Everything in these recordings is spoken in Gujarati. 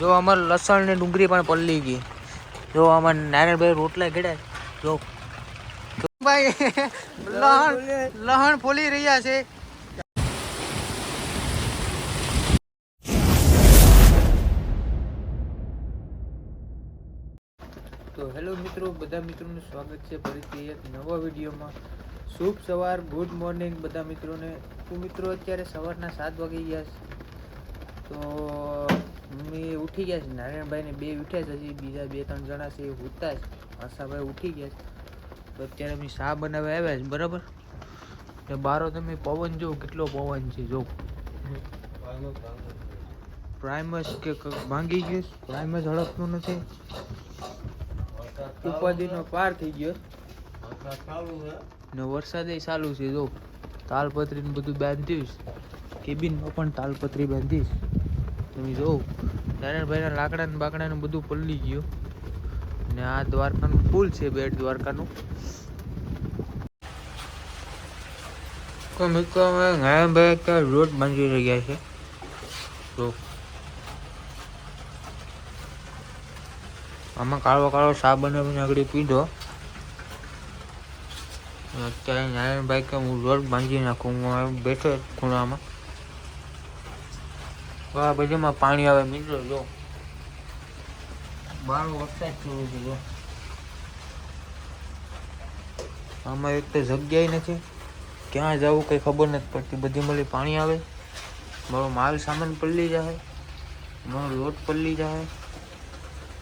જો અમાર લસણ ને ડુંગળી પણ પલ્લી ગઈ. જો અમારે નારાયણભાઈ રોટલા ઘડ્યા. જો. ભાઈ, લહણ લહણ ફોલી રહ્યા છે. તો હેલો મિત્રો, બધા મિત્રોનું સ્વાગત છે ફરીથી એક નવા વિડીયોમાં. શુભ સવાર, ગુડ મોર્નિંગ, બધા મિત્રોને. તો મિત્રો, અત્યારે સવારના સાત વાગી ગયા તો મમ્મી ઉઠી ગયા છે. નારાયણભાઈને બે ઉઠ્યા છે. હજી બીજા બે ત્રણ જણા છે એ ઉઠતા છે આશાભાઈ ઉઠી ગયા છે. અત્યારે અમે શા બનાવવા આવ્યા છે. બરાબર? એટલે બારો તમે પવન જો કેટલો પવન છે. જો પ્રાઇમસ કે ભાંગી ગયું. પ્રાઇમસ હળકતું નથી. ઉપાધિનો પાર થઈ ગયો. ને વરસાદ ચાલુ છે. જો તાલપત્રી ને બધું બાંધ્યું છે. કેબિનમાં પણ તાલપત્રી બાંધી છે. તમે જોવો નારાયણભાઈના લાકડા ને બાકડા ને બધું પલળી ગયું. ને આ દ્વારકાનું પુલ છે બેટ દ્વારકાનું. મિત્રો અમે નારાયણભાઈ રોડ બાંધી રહ્યા છે. તો આમાં કાળો કાળો બનાવીને આગળ પીધો. અત્યારે નારાયણભાઈ કે હું રોડ બાંધી નાખું, હું બેઠો ખૂણામાં. આ બધીમાં પાણી આવે મિત્રો જો. બારો વરસાદ શરૂ છે જો. આમાં એક તો જગ્યાએ નથી. ક્યાં જવું કંઈ ખબર નથી પડતી. બધી મળી પાણી આવે. મારો માલ સામાન પલળી જાય. મારો લોટ પલળી જાય.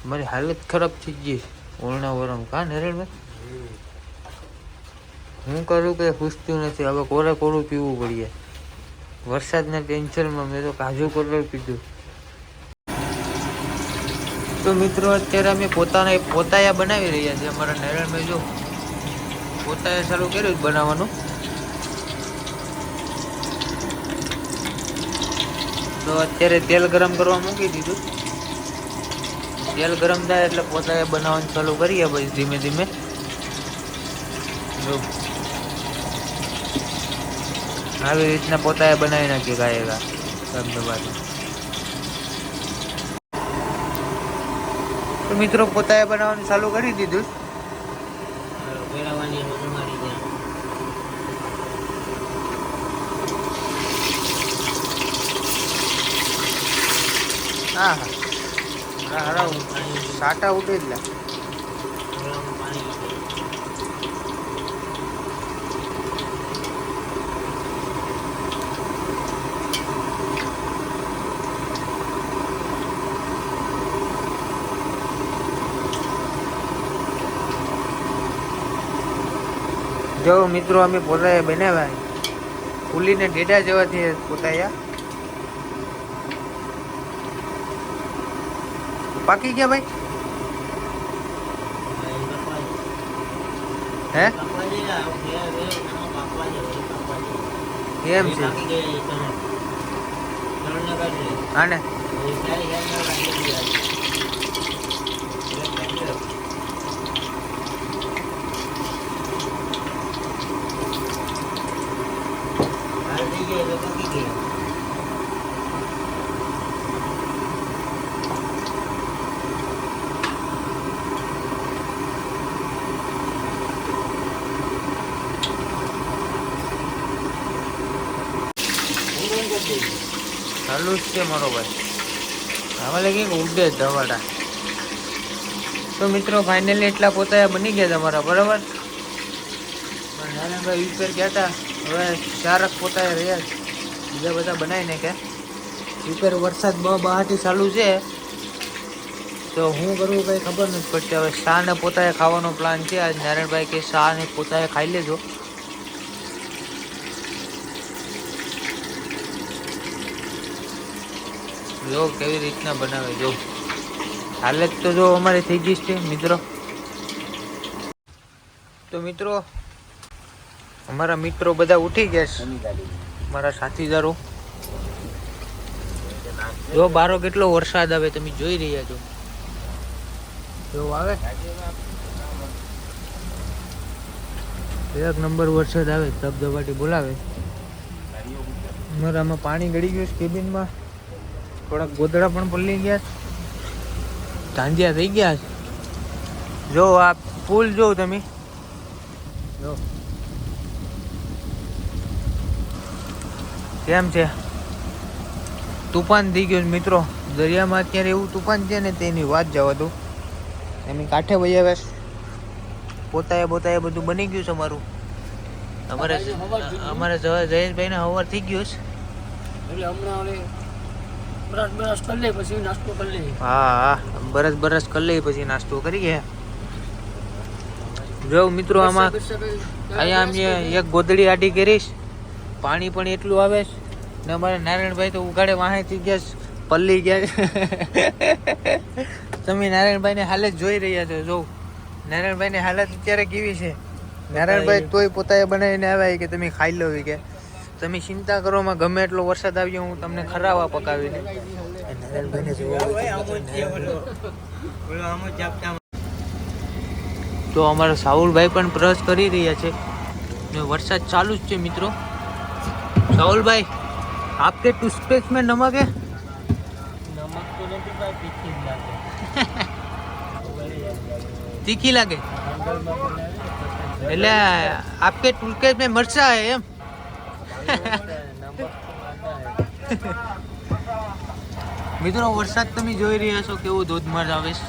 મારી હાલત ખરાબ થઈ ગઈ ઓરણા વરમ કા નરેણભાઈ હું કરું કે પૂછતું નથી. હવે કોરે કોરું પીવું પડીએ વરસાદના ટેન્શનમાં મેં તો કાજુ કલર પીધું. તો મિત્રો, અત્યારે અમે પોતાના પોતાયા બનાવી રહ્યા છીએ. અમારા નારાયણભાઈ જો પોતાએ ચાલુ કર્યું બનાવવાનું. તો અત્યારે તેલ ગરમ કરવા મૂકી દીધું. તેલ ગરમ થાય એટલે પોતાએ બનાવવાનું ચાલુ કરીએ પછી ધીમે ધીમે. જો આવી રીતના પોતાએ બનાવી નાખી ગાય ગા દબાથી તો મિત્રો, પોતાએ બનાવવાનું ચાલુ કરી દીધું. હા હા. હરા સાટા ઉઠે જ લા જો મિત્રો, અમે પોતાએ બનાવ્યા ફૂલીને ડેડા જેવાથી પોતાયા. પાકી ગયા ભાઈ? હે? એમ છે. આને ચાલુ જ છે મારો ભાઈ. હવે લાગી કે ઉડે જ તો મિત્રો ફાઇનલી એટલા પોતા બની ગયા તમારા, બરાબર? પણ નાનાભાઈ વીસ ગયા હતા હવે ચારક પોતા રહ્યા છે. બીજા બધા બનાવીને કે રિપેર વરસાદ બહારથી ચાલુ છે. તો હું કરવું કંઈ ખબર નથી પડતી. હવે શા ને પોતાએ ખાવાનો પ્લાન છે. આજ નારાયણભાઈ કે શા ને પોતાએ ખાઈ લેજો. જો કેવી રીતના બનાવે, જો. હાલત તો જો અમારે થઈ ગઈ છે, મિત્રો. તો મિત્રો, અમારા મિત્રો બધા ઉઠી ગયા છે. મારા સાથીદારો. જો બારો કેટલો વરસાદ આવે, તમે જોઈ રહ્યા છો. જો આવે. એક નંબર વરસાદ આવે, ધબધબાટી બોલાવે. અમારામાં પાણી ગળી ગયું છે કેબિનમાં. થોડાક ગોદડા પણ પલળી ગયા. ધાંધિયા થઈ ગયા છે. જો આ પુલ જો તમે. જો. કેમ છે? તુફાન થઈ ગયું મિત્રો. દરિયામાં અત્યારે એવું તુફાન છે ને તેની વાત જવા દો. એમની કાંઠે આવે પોતાએ પોતાએ બધું બની ગયું છે અમારું. અમારે અમારે જવા જયેશભાઈ ને હવાર થઈ ગયું છે. એટલે હમણાં હવે બ્રશ બ્રશ કરી લે પછી નાસ્તો કરી લે. હા હા. બરસ બરસ કરી લઈ પછી નાસ્તો કરી ગયા જો મિત્રો આમાં અહીંયા અમે એક ગોદડી આડી કરીશ. પાણી પણ એટલું આવે છે. ને અમારે નારાયણભાઈ તો ઉગાડે વાહેથી ગયા પલ્લી ગયા. તમે નારાયણભાઈની હાલત જોઈ રહ્યા છો જો. નારાયણભાઈની હાલત અત્યારે કેવી છે? નારાયણભાઈ તોય પોતાએ બનાવીને આવ્યા કે તમે ખાઈ લો કે? તમે ચિંતા કરો માં ગમે એટલો વરસાદ આવ્યો હું તમને ખરાવા પકાવીને. તો અમારા સાહુલભાઈ પણ પ્રસ કરી રહ્યા છે. વરસાદ ચાલુ જ છે મિત્રો. સાહુલભાઈ આપકે ટૂથપેસ્ટ મેં નમક હે? નમક તો નથી ભાઈ તીખી લાગે. તીખી લાગે? એટલે આપકે ટૂલકેટ મેં મરચા હે એમ? મિત્રો વરસાદ તમે જોઈ રહ્યા છો કેવો ધોધમાર આવે છે.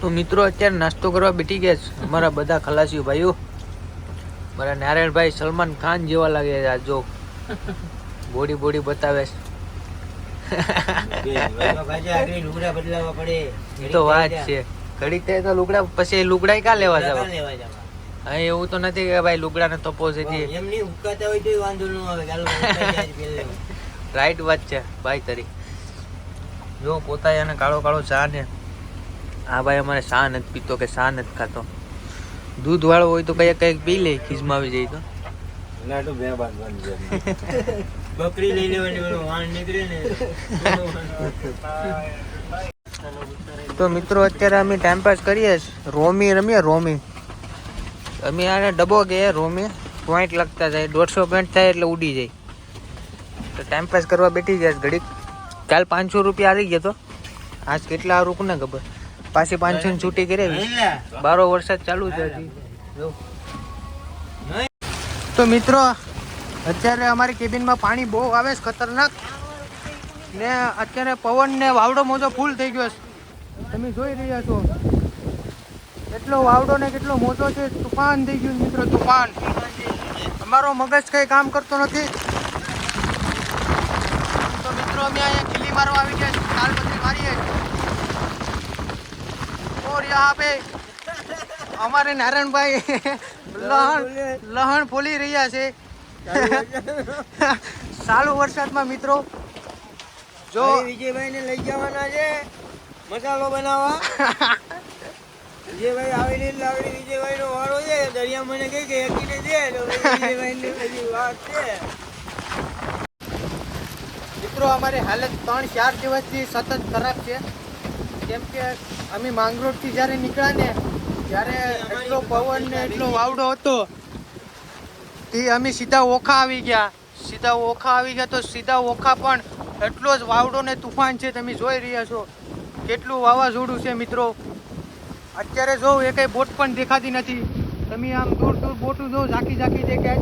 તો મિત્રો અત્યારે નાસ્તો કરવા બેઠી ગયા છે અમારા બધા ખલાસીઓ ભાઈઓ. મારા નારાયણભાઈ સલમાન ખાન જેવા લાગે છે આ જો બોડી બોડી બતાવે છે. તો વાત છે. ઘડીક થાય તો લુગડા પછી લુગડા ક્યાં લેવા જવા? હા એવું તો નથી કે ભાઈ લુગડા ને તપો છે જે રાઈટ વાત છે ભાઈ તારી. જો પોતાય એને કાળો કાળો ચા ને આ ભાઈ અમારે ચા નથી પીતો કે ચા નથી ખાતો. દૂધ વાળો હોય તો કઈ કંઈક પી લે ખીજમાં આવી જાય તો. બકરી લઈ લેવાની વાણ નીકળે ને. તો મિત્રો અત્યારે અમે ટાઈમ પાસ કરીએ રોમી રમીએ રોમી. અમે આને ડબો કે રૂમે પોઈન્ટ લગતા જાય, દોઢસો પોઈન્ટ થાય એટલે ઉડી જાય. તો ટાઈમ પાસ કરવા બેઠી ગયા ઘડીક. કાલ પાંચસો રૂપિયા આવી ગયો તો. આજ કેટલા સારું કોને ખબર. પાછી પાંચસો ની છૂટી કરાવી. બારો વરસાદ ચાલુ છે હજી. તો મિત્રો, અત્યારે અમારી કેબિનમાં પાણી બહુ આવે છે, ખતરનાક. ને અત્યારે પવન ને વાવડો મોજો ફૂલ થઈ ગયો છે. તમે જોઈ રહ્યા છો. એટલો વાવડો ને કેટલો મોટો છે તુફાન થઈ ગયું મિત્રો તુફાન. અમારો મગજ કંઈ કામ કરતો નથી. તો મિત્રો અમે અહીંયા ખીલી મારવા આવી ગયા ચાલ પછી મારીએ. ઓર યહાં પે અમારે નારાયણભાઈ લહણ લહણ ફોલી રહ્યા છે. ચાલુ વરસાદમાં મિત્રો જો વિજયભાઈને લઈ જવાના છે. મસાલો બનાવવા. વિજયભાઈ આવી રીતે આવડી વિજયભાઈ નો વાળો છે. દરિયા મને કહે કે એકીને દે તો વિજયભાઈ ની બધી વાત છે. મિત્રો અમારી હાલત ત્રણ ચાર દિવસથી સતત ખરાબ છે. કેમ કે અમે માંગરોળથી જ્યારે નીકળ્યા ને ત્યારે એટલો પવન ને એટલો વાવડો હતો તે અમે સીધા ઓખા આવી ગયા. સીધા ઓખા આવી ગયા તો સીધા ઓખા પણ એટલો જ વાવડો ને તુફાન છે તમે જોઈ રહ્યા છો. કેટલું વાવાઝોડું છે મિત્રો. અત્યારે જો એ કંઈ બોટ પણ દેખાતી નથી. તમે આમ દૂર દૂર બોટું જો ઝાંકી ઝાંકી દેખાય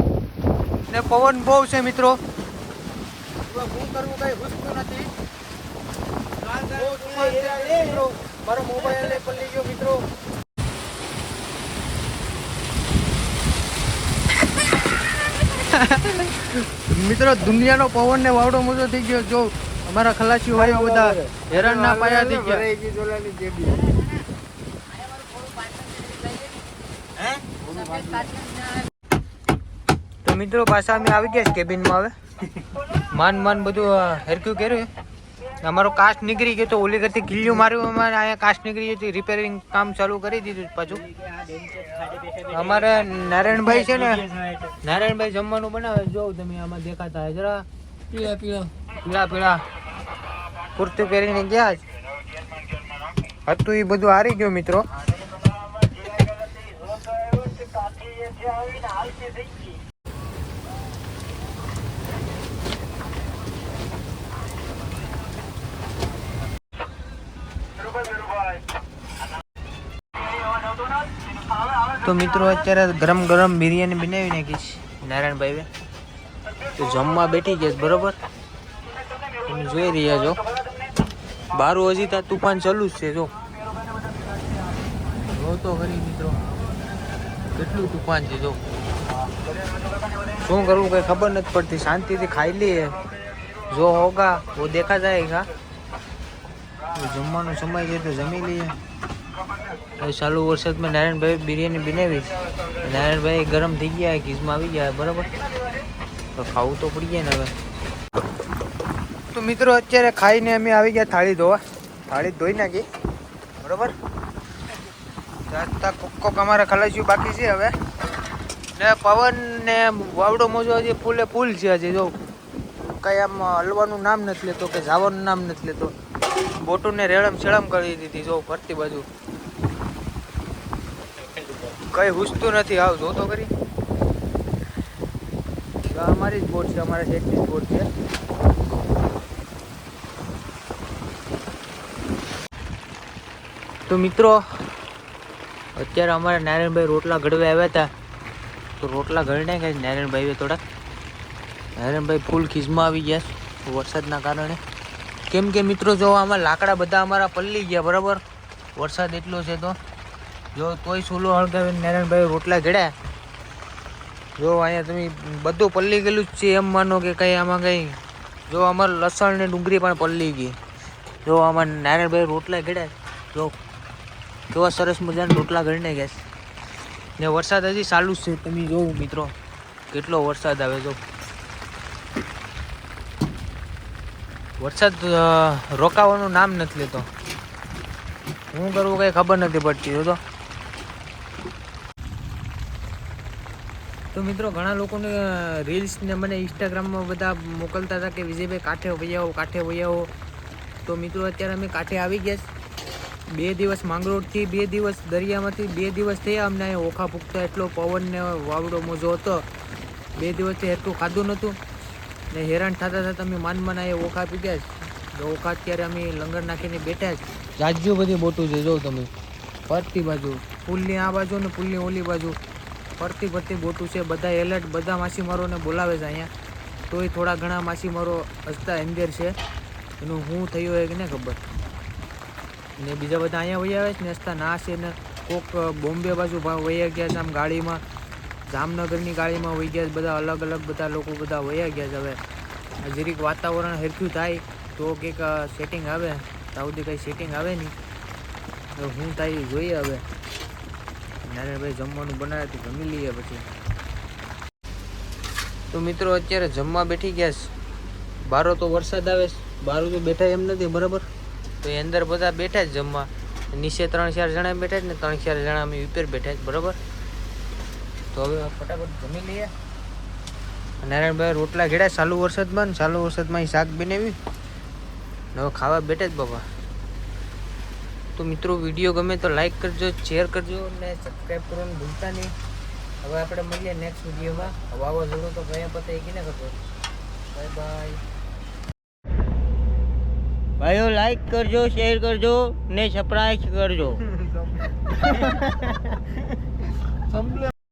ને પવન બહુ છે મિત્રો. શું કરવું કઈ હુસતું નથી. મારો મોબાઈલ પલ્લી ગયો મિત્રો. મિત્રો, દુનિયાનો પવન ને વાવડો મોટો થઈ ગયો. જો અમારા ખલાસી હોય બધા હેરાન ના પાયા થઈ ગયા. તો મિત્રો પાછા અમે આવી ગયા કેબિનમાં હવે. માન માન બધું હેરક્યું કર્યું. અમારો કાસ્ટ નીકળી ગયો તો ઓલી કરતી ગીલ્યું માર્યું અમારે અહીંયા કાસ્ટ નીકળી ગયું રિપેરિંગ કામ ચાલુ કરી દીધું પાછું. અમારે નારાયણભાઈ છે ને નારાયણભાઈ જમવાનું બનાવે જો તમે આમાં દેખાતા જરા પીળા પીળા. પીળા પીળા. કુર્તું પહેરીને ગયા જ હતું એ બધું હારી ગયું મિત્રો. તો મિત્રો, અત્યારે ગરમ ગરમ બિરયાની બનાવી નાખીશ નારાયણભાઈ તો જમવા બેઠી ગયા બરોબર? તમે જોઈ રહ્યા છો. બારું હજી ત્યાં તુફાન ચાલુ જ છે, જો. તો ખરી મિત્રો. કેટલું તુફાન છે જો. શું કરવું કઈ ખબર નથી પડતી. શાંતિથી ખાઈ લઈએ. જો હોગા વો દેખા જાયગા જમવાનો સમય છે તો જમી લઈએ. ચાલુ વરસાદ વરસાદમાં નારાયણભાઈ બિરયાની બનાવી. નારાયણભાઈ ગરમ થઈ ગયા ઘીસમાં આવી ગયા, બરાબર? તો ખાવું તો પડી જાય ને હવે. તો મિત્રો, અત્યારે ખાઈને અમે આવી ગયા થાળી ધોવા. થાળી ધોઈ નાખી. બરાબર? જાતા કોક અમારે ખલાસ્યું બાકી છે હવે. ને પવન ને વાવડો મોજો હજી ફૂલે ફૂલ છે હજી જો. કઈ આમ હલવાનું નામ નથી લેતો કે જવાનું નામ નથી લેતો. બોટુને રેડમ શેડમ કરી દીધી, જો, ફરતી બાજુ. કઈ હુસતું નથી, આવ, જો તો કરી અમારી જ બોટ છે, અમારા શેઠની જ બોટ છે. તો મિત્રો અત્યારે અમારા નારાયણભાઈ રોટલા ઘડવા આવ્યા હતા. તો રોટલા ઘડી નાખ્યા નારાયણભાઈ નારાયણભાઈએ થોડાક. નારાયણભાઈ ફૂલ ખીજમાં આવી ગયા વરસાદના કારણે. કેમ કે મિત્રો જો આમાં લાકડા બધા અમારા પલ્લી ગયા, બરાબર? વરસાદ એટલો છે તો. જો તોય સૂલો હળગાવીને નારાયણભાઈ રોટલા ઘડ્યા. જો અહીંયા તમે બધું પલ્લી ગયેલું જ છે, એમ માનો કે કંઈ આમાં કંઈ. જો અમારે લસણ ને ડુંગળી પણ પલ્લી ગઈ. જો આમાં નારાયણભાઈ રોટલા ઘડ્યા જો કેવા સરસ મજાના રોટલા ઘડીને ગયા ને વરસાદ હજી ચાલુ જ છે, તમે જોવો મિત્રો. કેટલો વરસાદ આવે જો વરસાદ રોકાવાનું નામ નથી લેતો. શું કરવું કઈ ખબર નથી પડતી જો તો તો મિત્રો, ઘણા લોકોને રીલ્સ ને મને ઇન્સ્ટાગ્રામમાં બધા મોકલતા હતા કે, વિજયભાઈ, કાંઠે વૈયાઓ કાંઠે વૈયાઓ. તો મિત્રો, અત્યારે અમે કાંઠે આવી ગયા. બે દિવસ માંગરોળથી બે દિવસ દરિયામાંથી બે દિવસ થયા અમને અહીંયા ઓખા ફૂંકતા એટલો પવનને વાવડો મોજો હતો. બે દિવસથી એટલું ખાધું નહોતું. ને હેરાન થતા થતા અમે માન માન અહીંયા ઓખા પી ગયા છે. ઓખા અત્યારે અમે લંગર નાખીને બેઠા છે. જાજ્યો બધી મોટું છે જો તમે. ફરતી બાજુ પુલની આ બાજુ ને પુલની ઓલી બાજુ. ફરતી ફરતી બોટું છે બધા એલર્ટ બધા માછીમારોને બોલાવે છે અહીંયા. તોય થોડા ઘણા માછીમારો હસતા અંદર છે. એનું શું થયું હોય કે ને ખબર. ને બીજા બધા અહીંયા વહી આવે છે. નેસ્તા ના છે ને કોક બોમ્બે બાજુ વહી ગયા છે આમ ગાડીમાં. જામનગરની ગાડીમાં વહી ગયા છે બધા, અલગ અલગ બધા લોકો બધા વહી ગયા છે હવે. જરીક વાતાવરણ હરખ્યું થાય તો કંઈક સેટિંગ આવે. તો સુધી કંઈ સેટિંગ આવે નહીં. હું એ જોઈએ હવે. નારાયણભાઈ જમવાનું બનાવે તો જમી લઈએ પછી. તો મિત્રો, અત્યારે જમવા બેઠી ગયા છે. બારો તો વરસાદ આવે બારો તો બેઠા એમ નથી, બરાબર? તો એ અંદર બધા બેઠા જ જમવા. નીચે ત્રણ ચાર જણા બેઠા જ ને ત્રણ ચાર જણા અમે ઉપર બેઠા જ, બરાબર? તો હવે ફટાફટ જમી લઈએ. નારાયણભાઈ રોટલા ઘેડા ચાલુ વરસાદમાં ને ચાલુ વરસાદમાં અહીં શાક બનાવ્યું. ને હવે ખાવા બેઠા જ બાપા. તો મિત્રો, વીડિયો ગમે તો લાઈક કરજો શેર કરજો અને સબસ્ક્રાઈબ કરવાનું ભૂલતા નહીં. હવે આપણે મળીએ નેક્સ્ટ વિડીયોમાં. વાવાઝોડું તો ગયા પતા કે ના કરજો બાય બાય ભાઈઓ લાઈક કરજો શેર કરજો ને સપ્રાઈઝ કરજો.